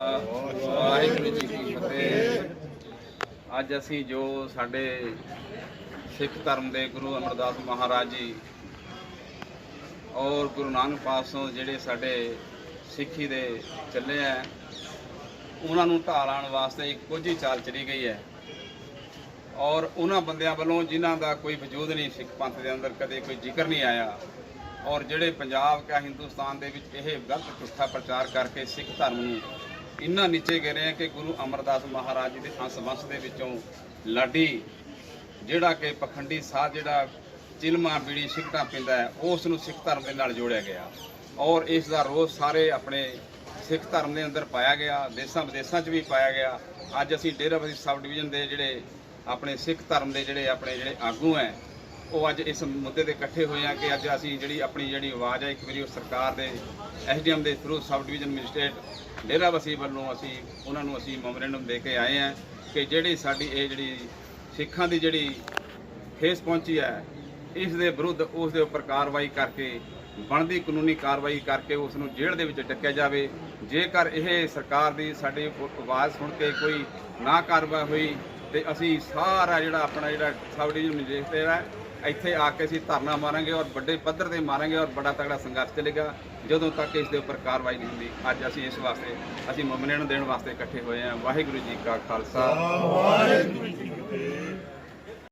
ਵਾਹਿਗੁਰੂ ਜੀ ਕੀ ਫਤਿਹ। ਅੱਜ ਅਸੀਂ ਜੋ ਸਾਡੇ ਸਿੱਖ ਧਰਮ ਦੇ ਗੁਰੂ ਅਮਰਦਾਸ ਮਹਾਰਾਜ ਜੀ ਔਰ ਗੁਰੂ ਨਾਨਕ ਪਾਤਸ਼ਾਹ ਜਿਹੜੇ ਸਾਡੇ ਸਿੱਖੀ ਦੇ ਚੱਲੇ ਆ, ਉਹਨਾਂ ਨੂੰ ਢਾਹ ਲਾਉਣ ਵਾਸਤੇ ਇੱਕ ਕੋਝੀ ਚਾਲ ਚਲੀ ਗਈ ਹੈ। ਔਰ ਉਹਨਾਂ ਬੰਦਿਆਂ ਵੱਲੋਂ ਜਿਨ੍ਹਾਂ ਦਾ ਕੋਈ ਵਜੂਦ ਨਹੀਂ, ਸਿੱਖ ਪੰਥ ਦੇ ਅੰਦਰ ਕਦੇ ਕੋਈ ਜ਼ਿਕਰ ਨਹੀਂ ਆਇਆ। ਔਰ ਜਿਹੜੇ ਪੰਜਾਬ ਕਾ ਹਿੰਦੁਸਤਾਨ ਦੇ ਵਿੱਚ ਇਹ ਗਲਤ ਝੂਠਾ ਪ੍ਰਚਾਰ ਕਰਕੇ ਸਿੱਖ ਧਰਮ ਨੂੰ ਇੰਨਾ ਨੀਚੇ ਗਿਰੇ ਆ ਕਿ ਗੁਰੂ ਅਮਰਦਾਸ ਮਹਾਰਾਜ ਜੀ ਦੇ ਹੰਸ ਵੰਸ਼ ਦੇ ਵਿੱਚੋਂ ਲਾਡੀ, ਜਿਹੜਾ ਕਿ ਪਖੰਡੀ ਸਾਧ ਜਿਹੜਾ ਚਿਲਮਾ ਬੀੜੀ ਸਿਕਟਾਂ ਪਿੰਦਾ ਉਸ ਨੂੰ ਸਿੱਖ ਧਰਮ ਦੇ ਨਾਲ ਜੋੜਿਆ ਗਿਆ। ਔਰ ਇਸ ਦਾ ਰੋਸ ਸਾਰੇ ਆਪਣੇ ਸਿੱਖ ਧਰਮ ਦੇ ਅੰਦਰ ਪਾਇਆ ਗਿਆ, ਦੇਸ਼ਾਂ ਵਿਦੇਸ਼ਾਂ 'ਚ ਵੀ ਪਾਇਆ ਗਿਆ। ਅੱਜ ਅਸੀਂ ਡੇਰਾਬੱਸੀ ਸਬ ਡਿਵੀਜ਼ਨ ਦੇ ਜਿਹੜੇ ਆਪਣੇ ਸਿੱਖ ਧਰਮ ਦੇ ਜਿਹੜੇ ਆਪਣੇ ਜਿਹੜੇ ਆਗੂ ਹੈ ਉਹ ਅੱਜ ਇਸ ਮੁੱਦੇ ਤੇ ਇਕੱਠੇ ਹੋਏ ਆ ਕਿ ਅੱਜ ਅਸੀਂ ਜਿਹੜੀ ਆਪਣੀ ਜਿਹੜੀ ਆਵਾਜ਼ ਹੈ ਇੱਕ ਵਾਰੀ ਉਹ ਸਰਕਾਰ ਦੇ, ਐਸਡੀਐਮ ਦੇ through sub division magistrate Derabassi ਵੱਲੋਂ ਅਸੀਂ, ਉਹਨਾਂ ਨੂੰ ਅਸੀਂ ਮੈਮੋਰੈਂਡਮ ਦੇ ਕੇ ਆਏ ਆ ਕਿ ਜਿਹੜੀ ਸਾਡੀ ਇਹ ਜਿਹੜੀ ਸਿੱਖਾਂ ਦੀ ਜਿਹੜੀ ਠੇਸ ਪਹੁੰਚੀ ਹੈ ਇਸ ਦੇ ਵਿਰੁੱਧ ਉਸ ਦੇ ਉੱਪਰ ਕਾਰਵਾਈ ਕਰਕੇ, ਬਣਦੀ ਕਾਨੂੰਨੀ ਕਾਰਵਾਈ ਕਰਕੇ ਉਸ ਨੂੰ ਜੇਲ੍ਹ ਦੇ ਵਿੱਚ ਡੱਕਿਆ ਜਾਵੇ। ਜੇਕਰ ਇਹ ਸਰਕਾਰ ਦੀ ਸਾਡੀ ਆਵਾਜ਼ ਸੁਣ ਕੇ ਕੋਈ ਨਾ ਕਾਰਵਾਈ ਹੋਈ ਤੇ ਅਸੀਂ ਸਾਰਾ ਜਿਹੜਾ ਆਪਣਾ ਜਿਹੜਾ ਸਬ ਡਿਵੀਜ਼ਨ ਮੈਜਿਸਟ੍ਰੇਟ ਹੈ, ਇੱਥੇ ਆ ਕੇ ਅਸੀਂ ਧਰਨਾ ਮਾਰਾਂਗੇ ਔਰ ਵੱਡੇ ਪੱਧਰ ਤੇ ਮਾਰਾਂਗੇ ਔਰ ਬੜਾ ਤਗੜਾ ਸੰਘਰਸ਼ ਚੱਲੇਗਾ। ਜਦੋਂ ਤੱਕ ਇਸ ਦੇ ਉੱਪਰ ਕਾਰਵਾਈ ਨਹੀਂ ਹੁੰਦੀ, ਅੱਜ ਅਸੀਂ ਇਸ ਵਾਸਤੇ, ਅਸੀਂ ਮੈਮੋਰੈਂਡਮ ਦੇਣ ਵਾਸਤੇ ਇਕੱਠੇ ਹੋਏ ਹਾਂ। ਵਾਹਿਗੁਰੂ ਜੀ ਕਾ ਖਾਲਸਾ। ਵਾਹਿਗੁਰੂ